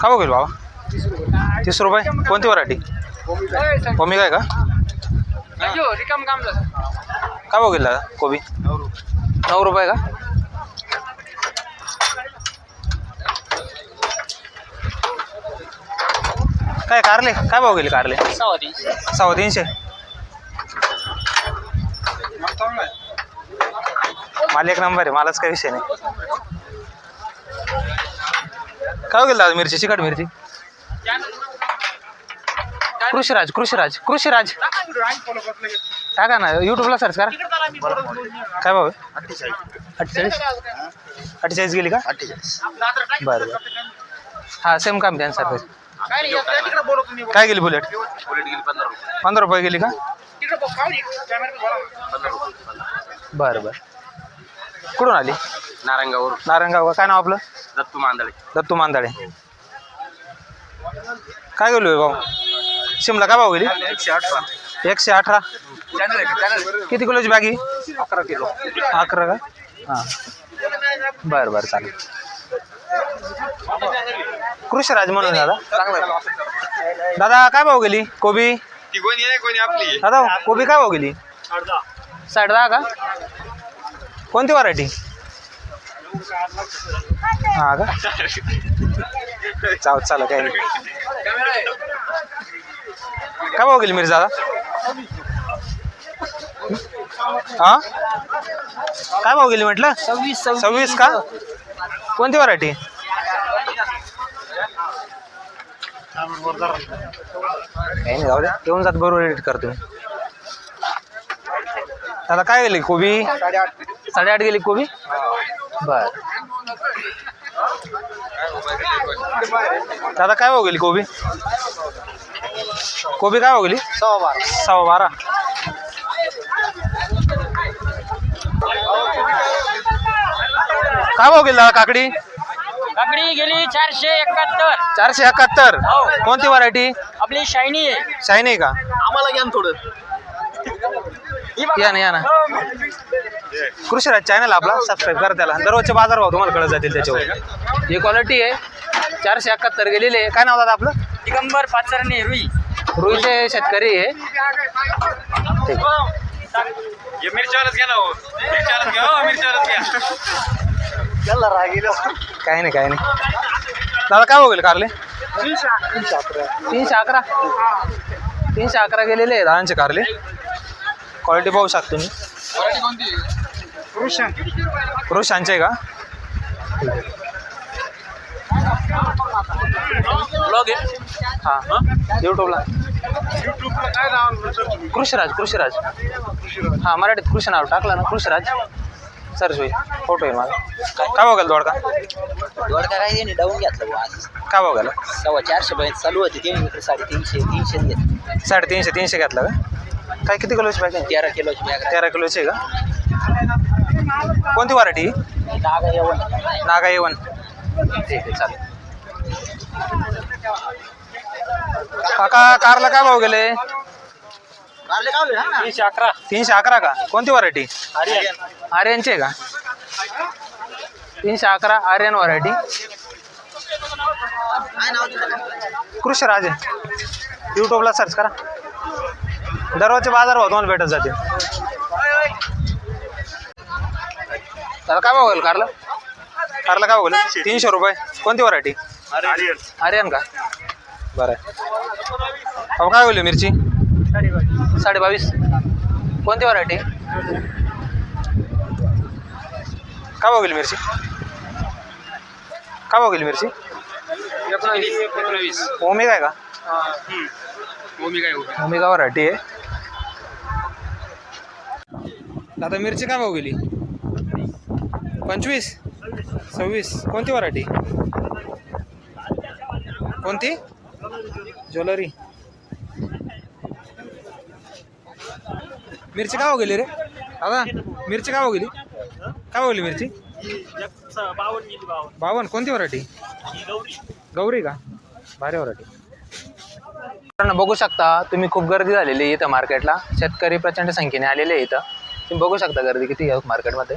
का बघेल बाबा. तीस रुपये. कोणती वरायटी? का? काम झालं. का बघेल दादा कोबी? नऊ रुपये का? काय कारले? काय भाव गेले कारले? सव्वा तीनशे. मला एक नंबर आहे मलाच काही विषय नाही. काय गेलं दादा मिरची? चिकट मिरची. कृषीराज कृषीराज कृषीराज. टाका ना यूट्यूबला सर्च करा. काय भाऊ आहे? अठ्ठेचाळीस. अठ्ठेचाळीस गेली का? बरं बरं. हां सेम काम द्या सर काय गेली बुलेट पंधरा रुपये गेली का? बरं बरं. कुठून आली? नारायणगावर नारायणगाव का? काय नाव आपलं? दत्तू मांदळे. दत्तू काय गेलो भाऊ? शिमला काय भाव गेली? एकशे अठरा. एकशे अठरा. चॅनल आहे का? चॅनल किती किलोची बॅगी अकरा किलो. अकरा का? हां. बरं बरं चालेल. कृषीराज म्हणून दादा. चांगला दादा काय भाव गेली? कोबी? ती कोणी आहे कोणी आपली? दादा कोबी काय भाव गेली? साठ दहा का? कोणती व्हरायटी हा का? चाल चाल काय काय भाव गेली दादा? हा? काय भाव गेली म्हटलं? सव्वीस सव्वीस. का? कोणती व्हरायटी काही नाही जाऊ द्या येऊन जात बरोबर एडिट करतो. दादा काय गेली कोबी? साडेआठ. गेली कोबी? बर. दादा काय गेली कोबी? कोबी काय भाव गेली? सव्वा बारा. सव्वा बारा काय भाव गेली दादा काकडी? काकडी गेली चारशे एकाहत्तर. चारशे एकाहत्तर. कोणती व्हरायटी आपली शायनी आहे. शायनी का? आम्हाला घ्या ना थोडं. या ना या ना. कृषीराज चॅनल आपला. सबस्क्राईब करा त्याला. दररोजचे बाजार भाव तुम्हाला कळत जातील त्याच्यावर. ही क्वालिटी आहे. चारशे एकाहत्तर गेलेली आहे. काय नाव दादा आपलं? दिगंबर पाचरणे रुई. रुईचे शेतकरी आहे. ठीक. मिरच्यावरच घ्या ना हो. मिरच्यावरच घ्या. हो मिरच्यावरच घ्या. काही नाही काही नाही. दादा काय होईल कारले? तीनशे अकरा. तीनशे अकरा? गेलेले आहे दहाचे कारले. क्वालिटी पाहू शकतो मी पुरुषांचे आहे का? ब्लॉग आहे. हां. यूट्यूबला कृषीराज कृषीराज. हां मराठीत कृषी नाव टाकलं ना कृषीराज. सर्च होईल. फोटो आहे माझा काय? बघाल दोडका? दोडका काय नाही डाऊन घेतलं आज काय बघायला सव्वा चारशे पर्यंत चालू होती ते इकडे साडेतीनशे तीनशे घेत साडेतीनशे तीनशे घेतला का? काय किती किलोची पाहिजे तेरा किलोची बॅग तेरा किलोची आहे का? कोणती व्हरायटी डागा येऊन नागा येवन ठीक आहे चालेल. काका कारला काय भाव गेले? तीनशे अकरा तीनशे अकरा का? कोणती व्हरायटी आर्यनची आहे का? तीनशे अकरा आर्यन व्हरायटी कृषी राजे यूट्यूबला सर्च करा. दररोजचे बाजार भाव तुम्हाला भेटत जाते त्याला काय भाव कारला? कारला काय भाव तीनशे. रुपये. कोणती व्हरायटी आर्यन. का? बरं. आहे अहो काय बोलली मिरची? साडे बावीस कोणती व्हरायटी काय भाव गेली मिरची? काय भाव गेली मिरची? एकोणावीस. ओमेगा आहे का? ओमी काय ओमी ओमेगा. व्हरायटी आहे. दादा मिरची काय भाव गेली? पंचवीस? सव्वीस. कोणती व्हरायटी कोणती? ज्वेलरी. मिरची काय हो गेली रे? दादा मिरची काय हो गेली? काय भाव गेली मिरची? बावन्न कोणती वरायटी? गौरी का? भारी वरायटी. मित्रांनो बघू शकता तुम्ही खूप गर्दी झालेली आहे इथं मार्केटला शेतकरी प्रचंड संख्येने आलेले इथं. तुम्ही बघू शकता गर्दी किती आहे मार्केटमध्ये